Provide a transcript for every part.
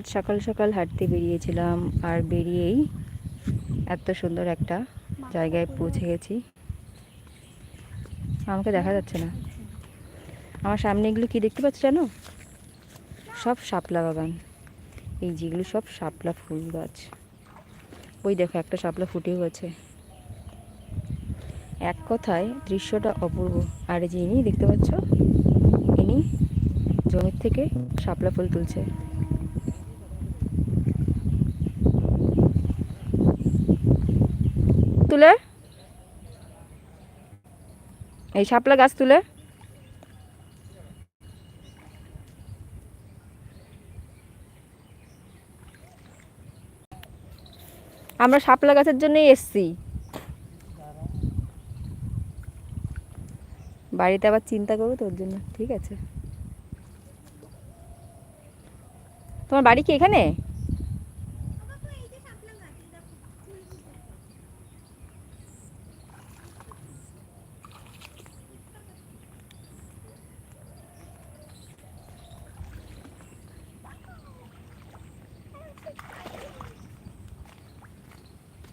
আজ সকাল সকাল হাঁটতে বেরিয়েছিলাম আর বেরিয়েই এত সুন্দর একটা জায়গায় পৌঁছে গেছি। আমাকে দেখা যাচ্ছে না। আমার সামনে এগুলো কি দেখতে পাচ্ছ জানো? সব শাপলা বাগান। এই যেগুলো সব শাপলা ফুল গাছ। ওই দেখো, একটা শাপলা ফুটেও আছে এক কথায় দৃশ্যটা অপূর্ব। আর যে ইনি দেখতে পাচ্ছ, ইনি জমির থেকে শাপলা ফুল তুলছে। তুলে। এই শাপলা গাছ তুলে। আমরা শাপলা গাছের জন্যই এসছি। বাড়িতে আবার চিন্তা করব তোর জন্য ঠিক আছে। তোমার বাড়ি কি এখানে?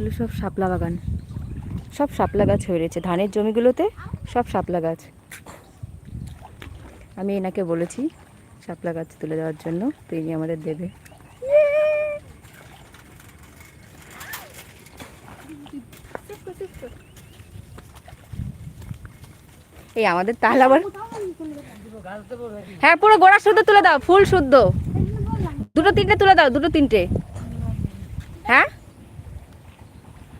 এগুলো সব শাপলা বাগান। সব শাপলা গাছ হয়ে রয়েছে। ধানের জমিগুলোতে সব শাপলা গাছ। আমি এনাকে বলেছি শাপলা গাছ তুলে দেওয়ার জন্য, তো ইনি আমাদের দেবে। এই আমাদের তাল আবার হ্যাঁ পুরো গোড়া শুদ্ধ তুলে দাও, ফুল শুদ্ধ। দুটো তিনটে তুলে দাও, দুটো তিনটে। হ্যাঁ?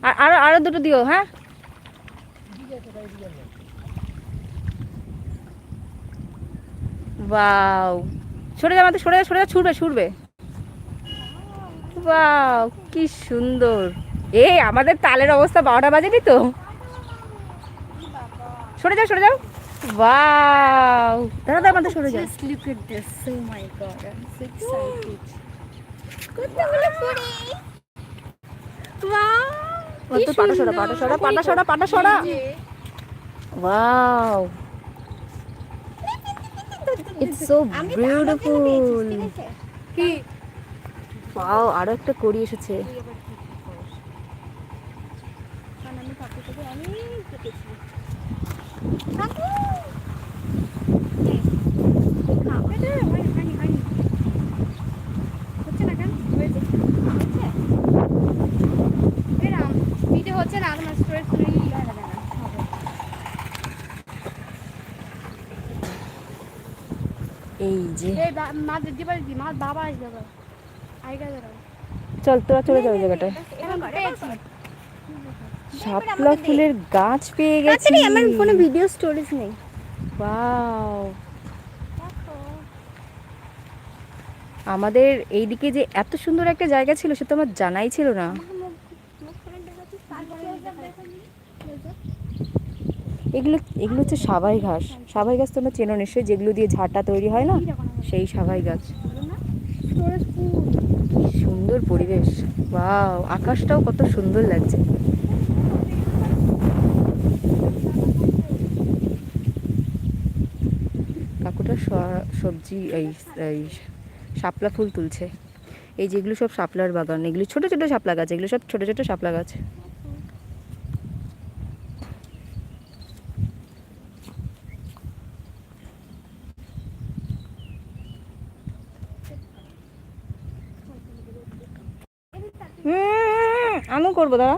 আর আরও আরও দুটো দিও হ্যাঁ? বাও সরে যা আমাদের সরে যা সরে যা ছুটবে ছুটবে। বাও কি সুন্দর। এ আমাদের তালের অবস্থা বারোটা বাজেনি তো। সরে যাও সরে যাও। ওয়াও। দাঁড়া দাঁড়া আমাদের সরে যাও ফুড়ি ও তো পাটা সরা পাটা সরা পাটা সরা পাটা সরা ওয়াও ইটস সো বিউটিফুল কি? ওয়াও আরও একটা করি এসেছে। আমি কাকু থেকে অনেক দেখেছি হচ্ছে না তোমার স্টোরেজ খুলেই হবে না হবে এই যে এই বা- মা দিদি বাড়ি দি মা বাবা আসবে আবার আইগা দাঁড়াও চল তোরা চলে ওই জায়গাটায়। শাপলা ফুলের গাছ পেয়ে গেছি। আমার ফোনে ভিডিও স্টোরেজ নেই। ওয়াও আমাদের এইদিকে যে এত সুন্দর একটা জায়গা ছিল সে তো আমার জানাই ছিল না। এগুলো এগুলো হচ্ছে সাবাই ঘাস। সাবাই গাছ তোমরা চেনো নিশ্চয়ই, যেগুলো দিয়ে ঝাঁটা তৈরি হয় না? সেই সাবাই গাছ। সুন্দর পরিবেশ। ওয়াও, আকাশটাও কত সুন্দর লাগছে। কাকুটা সবজি, এই এই শাপলা ফুল তুলছে। এই যেগুলো সব শাপলার বাগান, এগুলো ছোট ছোট শাপলা গাছ, এগুলো সব ছোট ছোট শাপলা গাছ। আমিও করব দাদা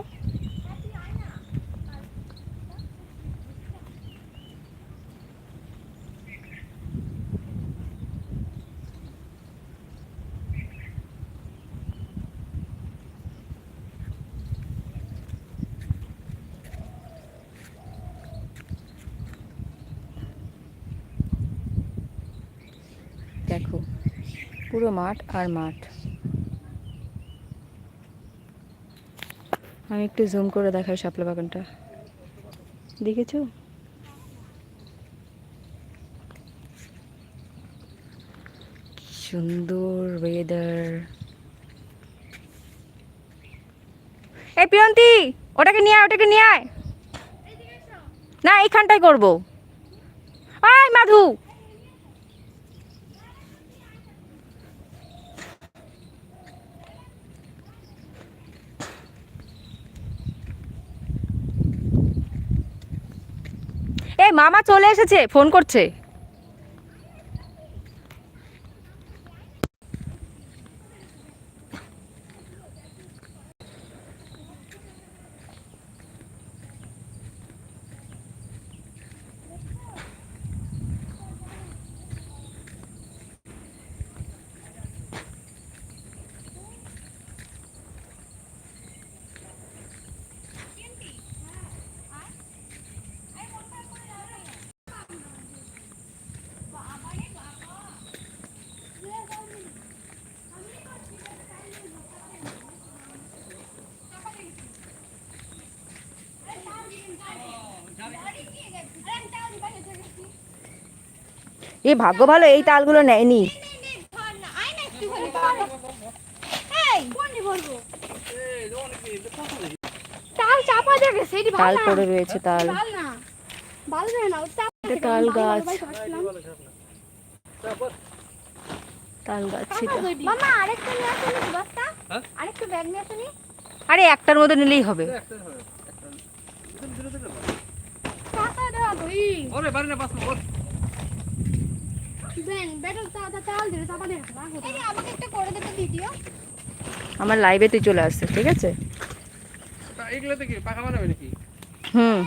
দেখো পুরো মাঠ আর মাঠ। আমি একটু জুম করে দেখাই শাপলা বাগানটা। দেখেছ? সুন্দর ওয়েদার এই প্রিয়ন্তি ওটাকে নিয়ে আয়, ওটাকে নিয়ে আয়। না এইখানটাই করব। আয় মাধু এই মামা চলে এসেছে ফোন করছে। এই ভাগ্য ভালো, এই তালগুলো নেয়নি। তাল পড়ে রয়েছে, তাল। তাল গাছ। আরে, একটার মধ্যে নিলেই হবে। আমার লাইভে তুই চলে আসছে ঠিক আছে? এগুলোতে কি পাখা বানাবে নাকি? হুম।